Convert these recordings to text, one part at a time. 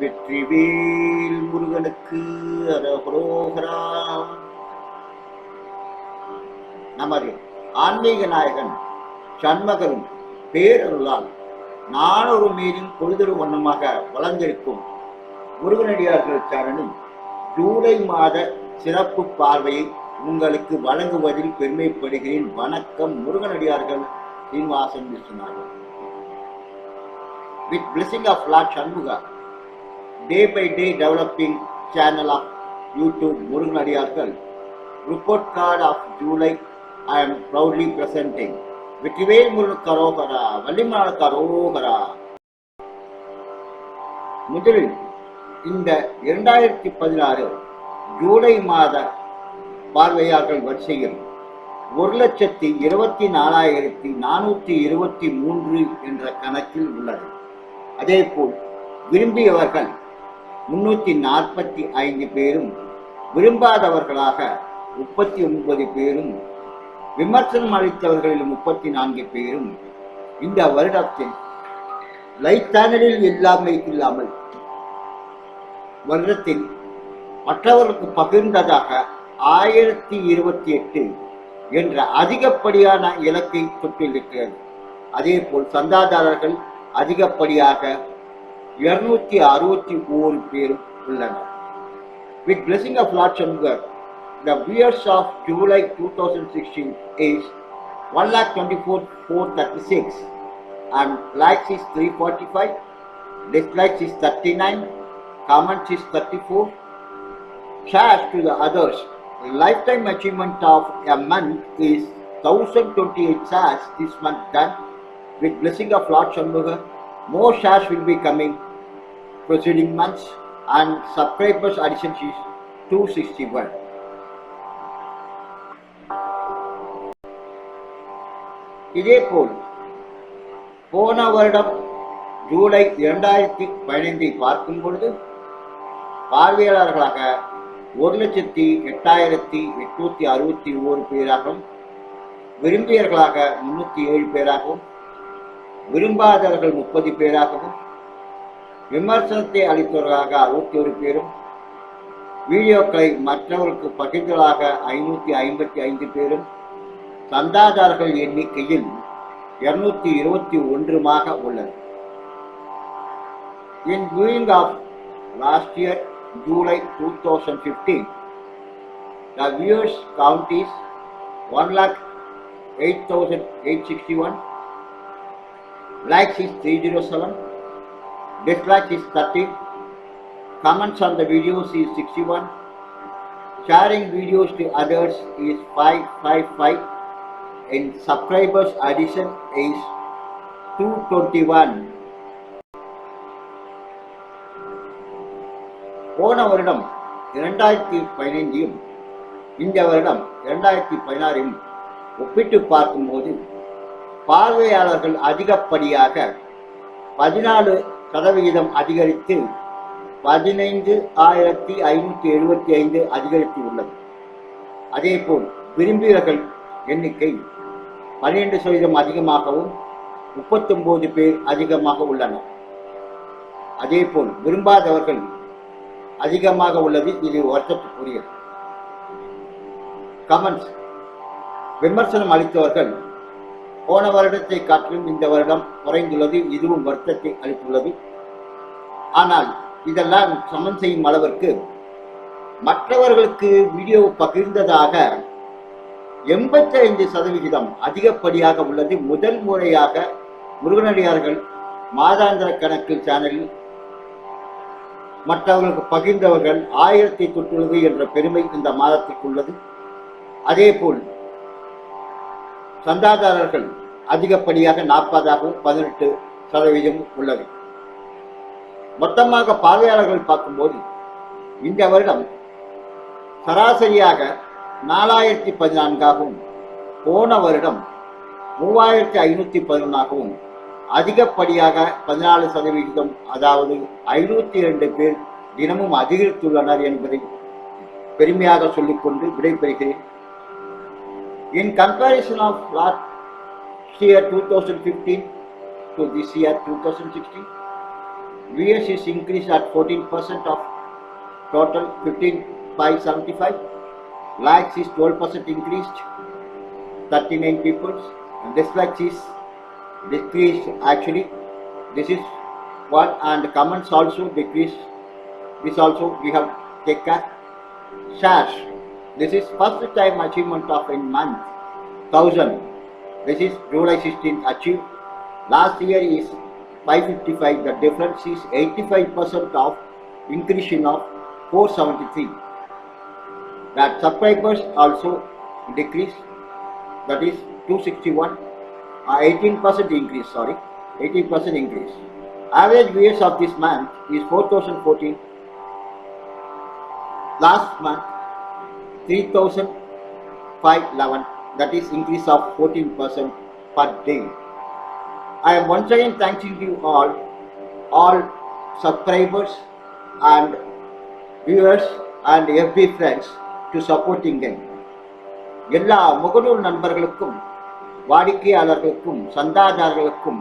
வெற்றிவேல் முருகனுக்கு அரகுரோகராம் நமது ஆன்மீக நாயகன் சண்மகரும் பேரருளால் நானொரு மீதும் பொழுதொரு வண்ணமாக வளர்ந்திருக்கும் முருகனடியார்கள் சேனலில் ஜூலை மாத சிறப்பு பார்வையை உங்களுக்கு வழங்குவதில் பெருமைப்படுகிறேன். வணக்கம் முருகனடியார்கள் Srinivasan Viswanathan blessing of lord Shanmuga day by day developing channel of YouTube Murugan Adiyargal report card of July I am proudly presenting. Vetrivel Murugan கரோகரா வள்ளிமலால் கரோகரா. முதலில் இந்த இரண்டாயிரத்தி பதினாறு ஜூலை மாத பார்வையாளர்கள் வரிசையில் ஒரு லட்சத்தி இருபத்தி நாலாயிரத்தி நானூற்றி இருபத்தி மூன்று என்ற கணக்கில் உள்ளது. அதேபோல் விரும்பியவர்கள் முன்னூற்றி நாற்பத்தி ஐந்து பேரும் விரும்பாதவர்களாக முப்பத்தி ஒன்பது பேரும் விமர்சனம் அளித்தவர்களில் முப்பத்தி நான்கு பேரும் இந்த வருடத்தில் லைட் சேனலில் எல்லாமே இல்லாமல் வருடத்தில் மற்றவர்களுக்கு பகிர்ந்ததாக ஆயிரத்தி இருபத்தி எட்டு என்ற அதிகப்படியான இலக்கை தொட்டிருக்கிறது. அதேபோல் சந்தாதாரர்கள் அதிகப்படியாக இருநூத்தி அறுபத்தி ஓரு பேரும் உள்ளனர் with blessing of Lord Shanmugar, the viewers of July 2016 is 1,24,436 and likes is 345, dislikes is 39, comments is 34, shares to the others. Lifetime achievement of a month is 1028 shares this month done with blessing of Lord Shanmuga. More shares will be coming preceding months and subscribers addition is 261. இதேபோல் போன வருடம் ஜூலை இரண்டாயிரத்தி பதினைந்தை பார்க்கும் பொழுது பார்வையாளர்களாக ஒரு லட்சத்தி எட்டாயிரத்தி எட்நூத்தி அறுபத்தி ஓரு பேராகவும் விரும்பியர்களாக முன்னூத்தி ஏழு பேராகவும் விரும்பாதவர்கள் முப்பது பேராகவும் விமர்சனத்தை அளித்தவர்களாக அறுபத்தி ஒரு பேரும் வீடியோக்களை மற்றவர்களுக்கு பகிர்ந்ததாக ஐநூற்றி ஐம்பத்தி ஐந்து பேரும் சந்தாதாரர்கள் எண்ணிக்கையில் இருநூத்தி இருபத்தி ஒன்றுமாக உள்ளது in viewing of last year July two thousand fifteen the viewers count is one lakh eight thousand eight sixty one lakh six three zero seven Dislike is 30, comments on the videos is 61, sharing videos to others is 555, and subscribers addition is 221. போன வருடம் இரண்டாயிரத்தி பதினைந்தையும் இந்த வருடம் இரண்டாயிரத்தி பதினாறையும் ஒப்பிட்டு பார்க்கும்போது பார்வையாளர்கள் அதிகப்படியாக பதினாலு சதவிகிதம் அதிகரித்து பதினைந்து ஆயிரத்தி ஐநூற்றி எழுபத்தி ஐந்து அதிகரித்து உள்ளது. அதேபோல் விரும்பியவர்கள் எண்ணிக்கை பன்னிரண்டு சதவீதம் அதிகமாகவும் முப்பத்தொன்பது பேர் அதிகமாக உள்ளனர். அதேபோல் விரும்பாதவர்கள் அதிகமாக உள்ளது. இது வருத்தத்துக்குரியது. கமெண்ட்ஸ். விமர்சனம் அளித்தவர்கள் போன வருடத்தை காட்டிலும் இந்த வருடம் குறைந்துள்ளது இதுவும் வருத்தத்தை அளித்துள்ளது. ஆனால் இதெல்லாம் சமன் செய்யும் அளவிற்கு மற்றவர்களுக்கு வீடியோ பகிர்ந்ததாக எண்பத்தி ஐந்து சதவிகிதம் அதிகப்படியாக உள்ளது. முதல் முறையாக முருகனடியார்கள் மாதாந்திர கணக்கில் சேனலில் மற்றவர்களுக்கு பகிர்ந்தவர்கள் ஆயிரத்தை தொட்டுள்ளது என்ற பெருமை இந்த மாதத்திற்கு உள்ளது அதேபோல் சந்தாதாரர்கள் அதிகப்படியாக நாற்பதாகவும் பதினெட்டு சதவீதம் உள்ளது. மொத்தமாக பார்வையாளர்கள் பார்க்கும்போது இந்த வருடம் சராசரியாக நாலாயிரத்தி பதினான்காகவும் போன வருடம் மூவாயிரத்தி ஐநூற்றி பதினொன்றாகவும் அதிகப்படியாக பதினாலு சதவிகிதம் அதாவது ஐநூற்றி இரண்டு பேர் தினமும் அதிகரித்துள்ளனர் என்பதை பெருமையாக சொல்லிக்கொண்டு விடைபெறுகிறேன். In comparison of last year 2015 to this year 2016, VS is increased at 14% of total 15,575. Likes is 12% increased, 39 people. And dislikes is decreased actually. This is one and comments also decreased. This also we have take care. Shares. This is first time achievement of a month. Thousand. This is July 16 achieved. Last year is 555. The difference is 85% of increase in of 473. That subscribers also decrease. That is 261. Uh, 18% increase. Sorry, 18% increase. Average viewers of this month is 4014. Last month 3511. That is increase of 14% per day. I am once again thanking you all, all subscribers and viewers and FB friends to supporting them. எல்லா முகநூல் நண்பர்களுக்கும் வாடிக்கையாளர்களுக்கும் சந்தாதாரர்களுக்கும்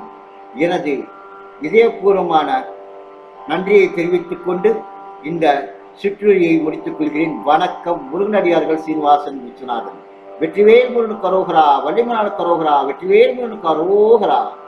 எனது இதயபூர்வமான நன்றியை தெரிவித்துக் கொண்டு இந்த சிற்றுரையை முடித்துக் கொள்கிறேன். வணக்கம். முருகனடியார்கள் சீனிவாசன் விஸ்வநாதன். வெற்றிவேல் முருகன் கரோகரா. வள்ளிமலான கரோகரா. வெற்றிவேல் முருகன் கரோகரா.